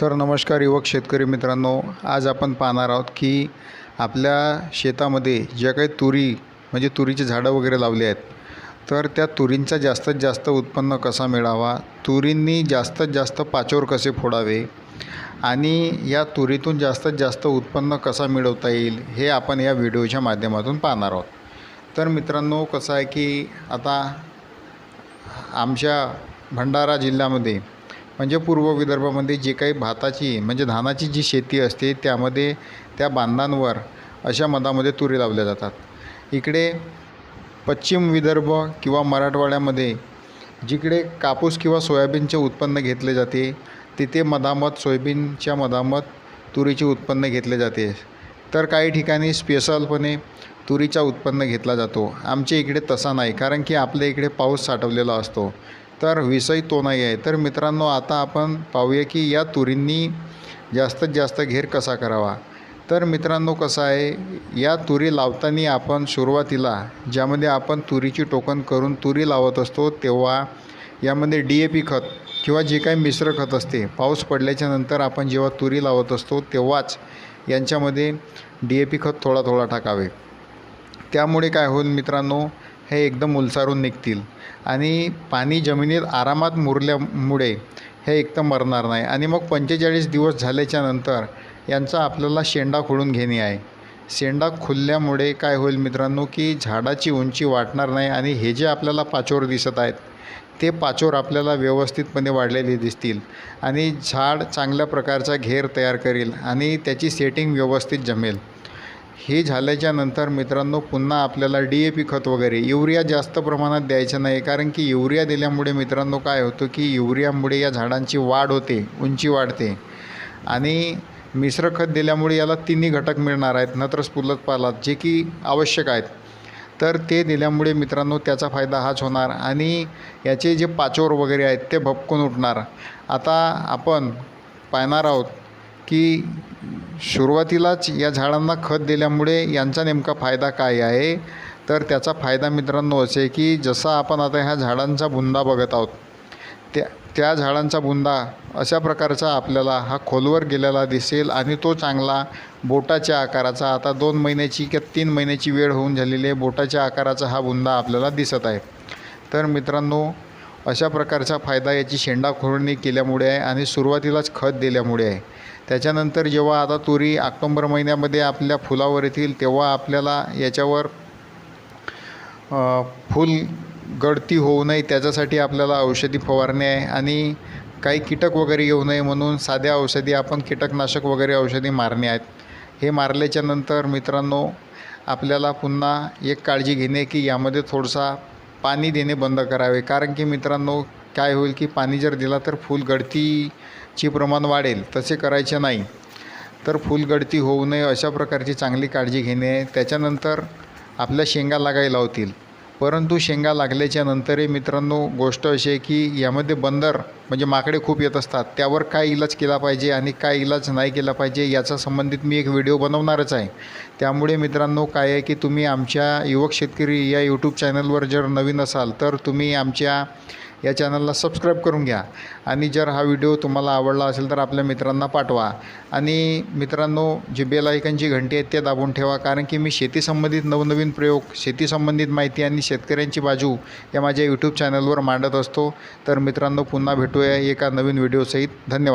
तर नमस्कार युवक शेतकरी मित्रांनो आज आपण पाहणार आहोत की आपल्या शेतामध्ये ज्या काही तुरी म्हणजे तुरीची झाडं वगैरे लावली आहेत तर त्या तुरींचा जास्तीत जास्त उत्पन्न कसा मिळावा तुरींनी जास्तीत जास्त पाचोर कसे फोडावे आणि या तुरीतून जास्तीत जास्त उत्पन्न कसा मिळवता येईल हे आपण या व्हिडिओच्या माध्यमातून पाहणार आहोत. तर मित्रांनो कसं आहे की आता आमच्या भंडारा जिल्ह्यामध्ये म्हणजे पूर्व विदर्भामध्ये जे काही भाताची म्हणजे धानाची जी शेती असते त्यामध्ये त्या बांधांवर अशा मधामध्ये तुरी लावल्या जातात. इकडे पश्चिम विदर्भ किंवा मराठवाड्यामध्ये जिकडे कापूस किंवा सोयाबीनचे उत्पन्न घेतले जाते तिथे मधामत सोयाबीनच्या मधामत तुरीचे उत्पन्न घेतले जाते. तर काही ठिकाणी स्पेशलपणे तुरीचा उत्पन्न घेतला जातो. आमच्या इकडे तसा नाही कारण की आपल्या इकडे पाऊस साठवलेला असतो. तर विषय तो नाही आहे. तर मित्रांनो आता आपण पाहूया की या तुरींनी जास्तीत जास्त घेर कसा करावा? तर मित्रांनो कसं आहे या तुरी लावताना आपण सुरुवातीला ज्यामध्ये आपण तुरीची टोकन करून तुरी लावत असतो तेव्हा यामध्ये डी ए पी खत किंवा जे काही मिश्र खत असते पाऊस पडल्याच्या नंतर आपण जेव्हा तुरी लावत असतो तेव्हाच यांच्यामध्ये डी ए पी खत थोडा थोडा टाकावे. त्यामुळे काय होईल मित्रांनो हे एकदम उलसारून निघतील. आणि पाणी जमिनीत आरामात मुरल्यामुळे हे एकदम मरणार नाही. आणि मग पंचेचाळीस दिवस झाल्याच्यानंतर यांचा आपल्याला शेंडा खोडून घेणे आहे. शेंडा खुलल्यामुळे काय होईल मित्रांनो की झाडाची उंची वाटणार नाही आणि हे जे आपल्याला पाचोर दिसत आहेत ते पाचोर आपल्याला व्यवस्थितपणे वाढलेले दिसतील. आणि झाड चांगल्या प्रकारचा घेर तयार करेल आणि त्याची सेटिंग व्यवस्थित जमेल. हे झाल्याच्यानंतर मित्रांनो पुन्हा आपल्याला डी ए पी खत वगैरे युरिया जास्त प्रमाणात द्यायचं नाही कारण की युरिया दिल्यामुळे मित्रांनो काय होतं की युरियामुळे या झाडांची वाढ होते उंची वाढते. आणि मिश्र खत दिल्यामुळे याला तिन्ही घटक मिळणार आहेत नत्र स्फुलत पालात जे की आवश्यक आहेत. तर ते दिल्यामुळे मित्रांनो त्याचा फायदा हाच होणार. आणि याचे जे पाचोर वगैरे आहेत ते भपकून उठणार. आता आपण पाहणार आहोत की सुरुवातीलाच या झाडांना खत दिल्यामुळे यांचा नेमका फायदा काय आहे? तर त्याचा फायदा मित्रांनो असे की जसा आपण आता ह्या झाडांचा बुंदा बघत आहोत त्या त्या झाडांचा बुंदा अशा प्रकारचा आपल्याला हा खोलवर गेलेला दिसेल आणि तो चांगला बोटाच्या आकाराचा आता दोन महिन्याची किंवा तीन महिन्याची वेळ होऊन झालेली आहे बोटाच्या आकाराचा हा बुंदा आपल्याला दिसत आहे. तर मित्रांनो अशा प्रकारचा फायदा याची शेंडा खोडणी केल्यामुळे आहे आणि सुरुवातीलाच खत दिल्यामुळे आहे. त्याच्यानंतर जेव्हा आता तुरी ऑक्टोंबर महिन्यामध्ये आपल्या फुलावर येतील तेव्हा आपल्याला याच्यावर फुल गळती होऊ नये त्याच्यासाठी आपल्याला औषधी फवारणे आहे. आणि काही कीटक वगैरे येऊ नये म्हणून साध्या औषधी आपण कीटकनाशक वगैरे औषधी मारणे आहेत. हे मारल्याच्या नंतर मित्रांनो आपल्याला पुन्हा एक काळजी घेणे की यामध्ये थोडसा पाणी देणे बंद करावे. कारण की मित्रांनो काय होईल की पाणी जर दिला तर फुल ची प्रमाण वाढेल तसे करायचे नाही. तर फुलगळती होऊ नये अशा प्रकारची चांगली काळजी घेणे त्याच्यानंतर आपल्या शेंगा लागायला होतील. परंतु शेंगा लागल्याच्या नंतरही मित्रांनो गोष्ट अशी आहे की यामध्ये बंदर म्हणजे माकडे खूप येत असतात. त्यावर काय इलाज केला पाहिजे आणि काय इलाज नाही केला पाहिजे याचा संबंधित मी एक व्हिडिओ बनवणारच आहे. त्यामुळे मित्रांनो काय आहे की तुम्ही आमच्या युवक शेतकरी या यूट्यूब चॅनलवर जर नवीन असाल तर तुम्ही आमच्या या चॅनलला सबस्क्राईब करून घ्या. आणि जर हा व्हिडिओ तुम्हाला आवडला असेल तर आपल्या मित्रांना पाठवा. आणि मित्रांनो जे बेल आयकनची घंटी आहे ते दाबून ठेवा. कारण की मी शेती संबंधित नवनवीन प्रयोग शेती संबंधित माहिती आणि शेतकऱ्यांची बाजू या माझ्या यूट्यूब चॅनलवर मांडत असतो. तर मित्रांनो पुन्हा भेटूया एका नवीन व्हिडिओसहित धन्यवाद.